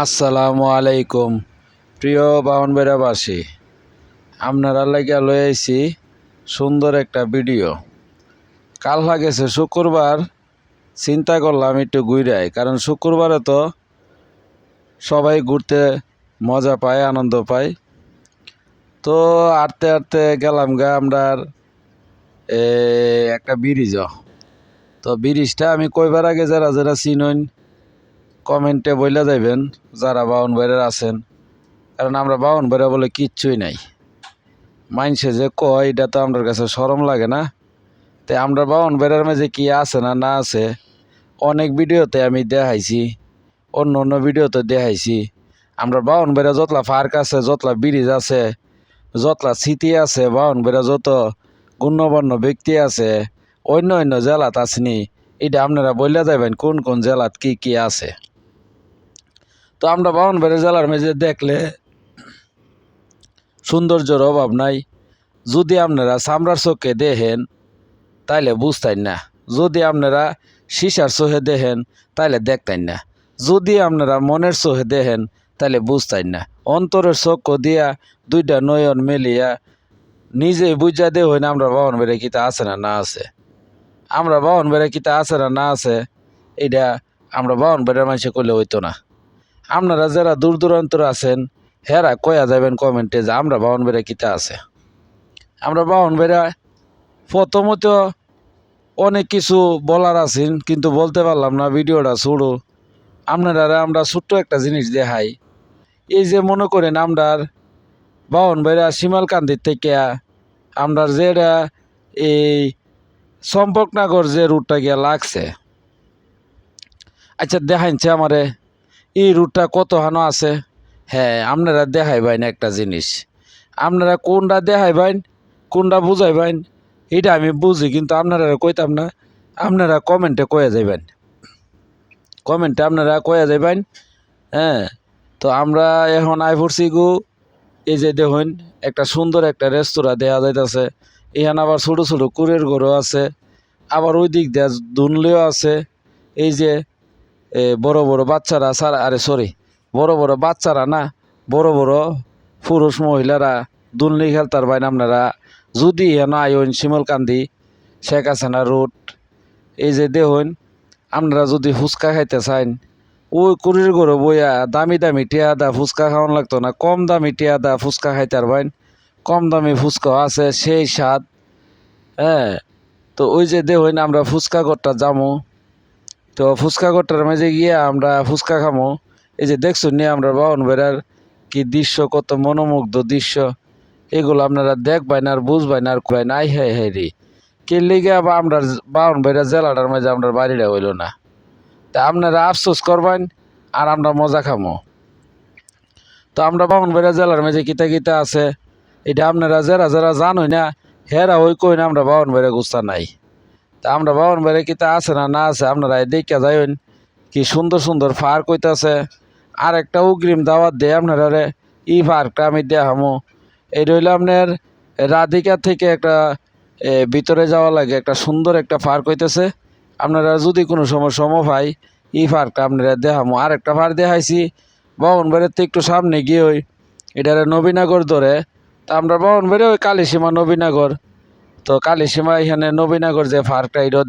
আসসালামু আলাইকুম, প্রিয় বাউনবেরাবাসী আপনারা লাগিয়া লই আইছি সুন্দর একটা ভিডিও। কাল লাগেছে শুক্রবার, চিন্তা করলাম একটু ঘুরাই, কারণ শুক্রবারে তো সবাই ঘুরতে মজা পায়, আনন্দ পায়। তো আটতে আটতে গেলাম গা আমরা একটা ব্রিজ তো ব্রিজটা আমি কইবার আগে যারা যারা চিনইন কমেন্টে বইলা যাইবেন যারা বাউন বাইরের আছেন। কারণ আমরা বাউন বাইরে বলে কিচ্ছুই নাই। মাইনসে যে কয়, এটা তো আমার কাছে সরম লাগে না। তাই আমরা বাউন বাইরের মাঝে কি আছে না না আছে, অনেক ভিডিওতে আমি দেখাইছি, অন্য অন্য ভিডিওতে দেখাইছি। আমরা বাউন বেড়া যতলা পার্ক আছে, যতলা ব্রিজ আছে, যতলা সিটি আছে, বাউন বেড়া যত গুণ্যবর্ণ ব্যক্তি আছে অন্য অন্য জেলাত আসনি। এটা আপনারা বললে যাবেন কোন কোন জেলাত কি কি আছে। তো আমরা বাউনবাড়ি জেলার মেঝে দেখলে সৌন্দর্যের অভাব নাই। যদি আপনারা চামড়ার চোখে দেখেন, তাইলে বুঝতেন না। যদি আপনারা সিসার চোখে দেখেন, তাইলে দেখতেন না। যদি আপনারা মনের চোখে দেখেন, তাইলে বুঝতেন না। অন্তরের চক্ষু দিয়া দুইটা নয়ন মেলিয়া নিজে বুঝা দে হই না আমরা বাহন বেড়ে কিতা আছে না না আছে। আমরা বাহন বেড়ে কিতা আছে না না আছে এটা আমরা বাহন বেড়ার মানুষে করলে হইতো না। আপনারা যারা দূর দূরান্তর আছেন, হেরা কয়া যাবেন কমেন্টে যে আমরা বাহন বেড়া কিতা আছে। আমরা বাহন বেড়া প্রথমত অনেক কিছু বলার আছেন, কিন্তু বলতে পারলাম না ভিডিওটা শুরু। আপনারা আমরা ছোট্ট একটা জিনিস দেখাই। এই যে মনে করেন আমরার বাহন বেড়া সীমালকান্দির থেকে আমরার যেটা এই সম্পর্কনগর যে রুটটা গিয়া লাগছে। আচ্ছা দেখাইছে আমারে। এই রুটটা কত হানো আছে? হ্যাঁ আপনারা দেখাইবেন একটা জিনিস। আপনারা কোনটা দেখাইবেন, কোনটা বুঝাইবেন, এটা আমি বুঝি, কিন্তু আপনারা কইতাম না, আপনারা কমেন্টে কয়ে যাইবেন। কমেন্টে আপনারা কয়ে যাইবেন হ্যাঁ তো আমরা এখন আই পড়ছি গু, এই যে দেখুন, একটা সুন্দর একটা রেস্তোরাঁ দেওয়া যাইতেছে। এখানে আবার ছোটো ছোটো কুড়ের ঘরও আছে, আবার ওই দিক দিয়ে দুনলেও আছে। এই যে বড় বড় বাচ্চারা সার আরে সরি বড় বড় বাচ্চারা না, বড় বড় পুরুষ মহিলারা, দুলনি খেলতার বাইন আপনারা যদি হেন আইন শিমলকান্দি, শেখ হাসিনা রোড এই যে দেখুন আপনারা যদি ফুচকা খাইতে চান ওই কুড়ির গরু বইয়া দামি দামি টিয়া দা ফুচকা খাওয়ান লাগতো না, কম দামি টিয়া দা ফুচকা খাইতে পারবেন কম দামি ফুচকা আছে, সেই স্বাদ হ্যাঁ তো ওই যে দেখুন আমরা ফুচকা ঘরটা যামো তো ফুচকা ঘরটার মাঝে গিয়ে আমরা ফুচকা খামো। এই যে দেখছুন নিয়ে আমরা বাহন বেড়ার কি দৃশ্য, কত মনোমুগ্ধ দৃশ্য। এগুলো আপনারা দেখবেন আর বুঝবেন আর কবেন আই হাই হাই রে। কে লিগে আবার আমরা বাহন বেড়া জেলাটার মাঝে আমরা বাড়িটা হইল না। তা আপনারা আফসোস করবেন আর আমরা মজা খামো। তো আমরা বাহন বেড়া জেলার মাঝে কিতা কিতা আছে, এটা আপনারা যারা যারা জানোই না, হেরা ওই কই না আমরা বাহন বেড়া গুস্তা নাই। তা আমরা বাহন বেড়ে কিতা আছে না না আছে? আপনারা দেখা যাইন কি সুন্দর সুন্দর পার্ক হইতাছে। আর একটা উগ্রিম দাওয়াত দেয় আপনারা রে। ই পার্কটা আমি দেখামো। এই রইল আপনার রাধিকা থেকে একটা ভিতরে যাওয়া লাগে। একটা সুন্দর একটা পার্ক হইতেছে। আপনারা যদি কোনো সময় সময় পাই ই পার্কটা আপনারা দেখামো। আর একটা পার্ক দেখাইছি। বাহন বেড়ের থেকে একটু সামনে গিয়ে ওই, এটারে নবীনগর ধরে। তা আমরা বাহন বেড়ে ওই কালীসীমা নবীনগর। তো কালীসীমা এখানে নবীনগর যে পার্কটা এটা